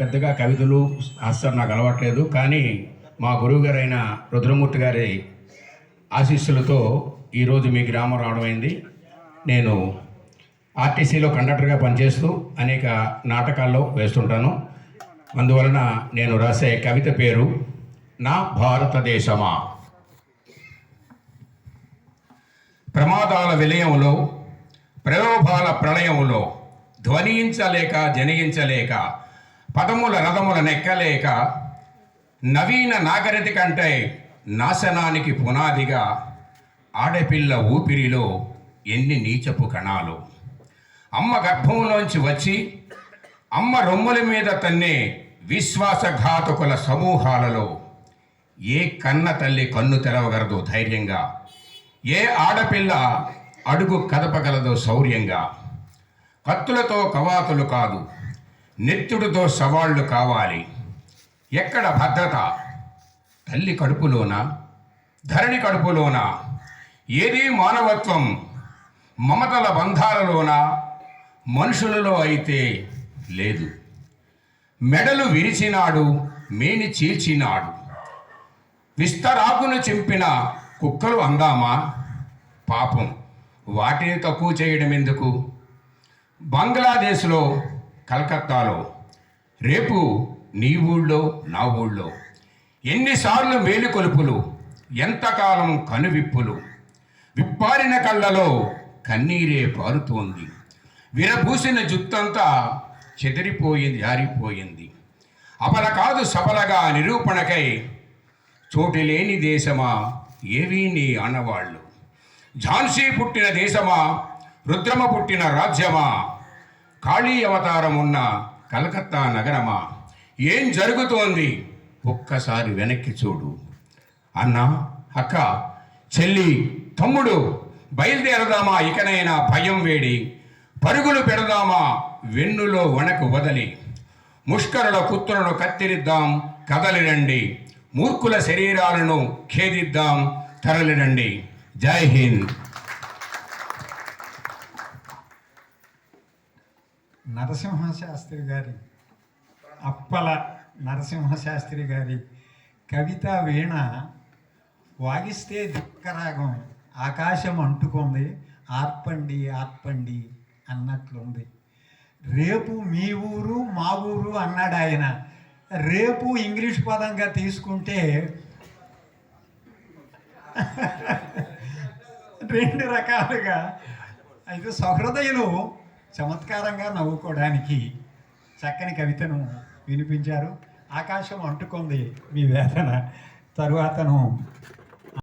పెద్దగా కవితలు అస్సలు నాకు అలవాట్లేదు. కానీ మా గురువుగారైన రుద్రమూర్తి గారి ఆశీస్సులతో ఈరోజు మీ గ్రామం రావడం అయింది. నేను ఆర్టీసీలో కండక్టర్గా పనిచేస్తూ అనేక నాటకాల్లో వేస్తుంటాను. అందువలన నేను రాసే కవిత పేరు నా భారతదేశమా. ప్రమాదాల విలయంలో ప్రలోభాల ప్రళయంలో ధ్వనించలేక జనయించలేక పదముల రథముల నెక్కలేక నవీన నాగరిక కంటే నాశనానికి పునాదిగా ఆడపిల్ల ఊపిరిలో ఎన్ని నీచపు కణాలు. అమ్మ గర్భంలోంచి వచ్చి అమ్మ రొమ్ముల మీద తన్నే విశ్వాసఘాతకుల సమూహాలలో ఏ కన్న తల్లి కన్ను తెరవగలదు ధైర్యంగా ఏ ఆడపిల్ల అడుగు కదపగలదో శౌర్యంగా. కత్తులతో కవాతులు కాదు నెత్తుడితో సవాళ్ళు కావాలి. ఎక్కడ భద్రత? తల్లి కడుపులోన? ధరణి కడుపులోన? ఏది మానవత్వం? మమతల బంధాలలోన? మనుషులలో అయితే లేదు. మెడలు విరిచినాడు మేని చీల్చినాడు. విస్తరాకును చింపిన కుక్కలు అందామా? పాపం. వాటిని తక్కువ చేయడం ఎందుకు బంగ్లాదేశ్లో కలకత్తాలో. రేపు నీ ఊళ్ళో నా ఊళ్ళో ఎన్నిసార్లు మేలుకొలుపులు ఎంతకాలం కనువిప్పులు. విప్పారిన కళ్ళలో కన్నీరే పారుతోంది. విరబూసిన జుత్తంతా చెదిరిపోయింది జారిపోయింది. అపల కాదు సబలగా నిరూపణకై చోటు లేని దేశమా ఏవీ నీ అన్నవాళ్ళు ఝాన్సీ పుట్టిన దేశమా? రుద్రమ పుట్టిన రాజ్యమా? కాళీ అవతారం ఉన్న కలకత్తా నగరమా? ఏం జరుగుతోంది? ఒక్కసారి వెనక్కి చూడు. అన్న అక్క చెల్లి తమ్ముడు బయలుదేరదామా ఇకనైనా భయం వేడి. పరుగులు పెడదామా వెన్నులో వణకు వదలి. ముష్కరుల కుత్తులను కత్తిరిద్దాం కదలిరండి మూర్ఖుల శరీరాలను ఖేదిద్దాం తరలిరండి జై హింద్. నరసింహశాస్త్రి గారి అప్పల నరసింహశాస్త్రి గారి కవిత వీణ వాగిస్తే దుఃఖరాగం ఆకాశం అంటుకుంది ఆర్పండి ఆర్పండి అన్నట్లుంది. రేపు మీ ఊరు మా ఊరు అన్నాడు ఆయన. రేపు ఇంగ్లీష్ పదంగా తీసుకుంటే రెండు రకాలుగా. అయితే సహృదయులు చమత్కారంగా నవ్వుకోవడానికి చక్కని కవితను వినిపించారు. ఆకాశం అంటుకుంది మీ వేదన. తరువాతను